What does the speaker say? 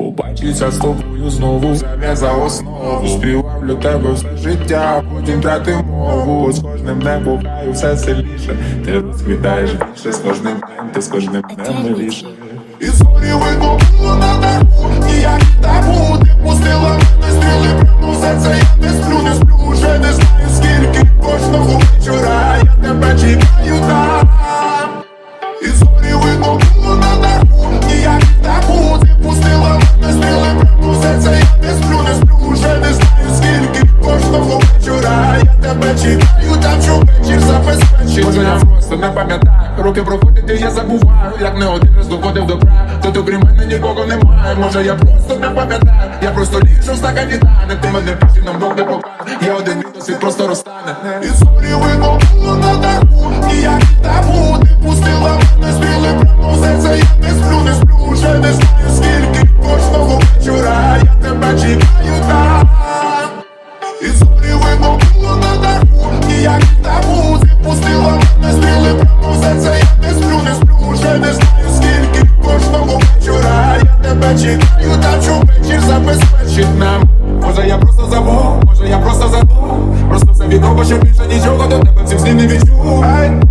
Побачиться з тобою знову Себе за основу. Співав для тебе все життя Потім дати мову. З кожним днем бухаю все сильніше. Ти розквітаєш більше З кожним днем, ти з кожним днем миліше І зорі видно на даху пам'ятаю. Роки проходять і я забуваю Як не один раз доходив до краю. Тут окрім мене нікого немає Може я просто не пам'ятаю. Я просто ліжу в стакані Ти мене пішли нам Бог не покаже. Я один мінус світ просто розтане. І зорі видно на даху Ніяк табу Ти пустила мене стріли прямо в серце Я не сплю, не сплю Вже не знаю скільки Кожного вечора Я тебе чекаю там. І зорі видно було на даху Ніяк табу Пошевелишь, а ничего, то ты по всем с ними ведь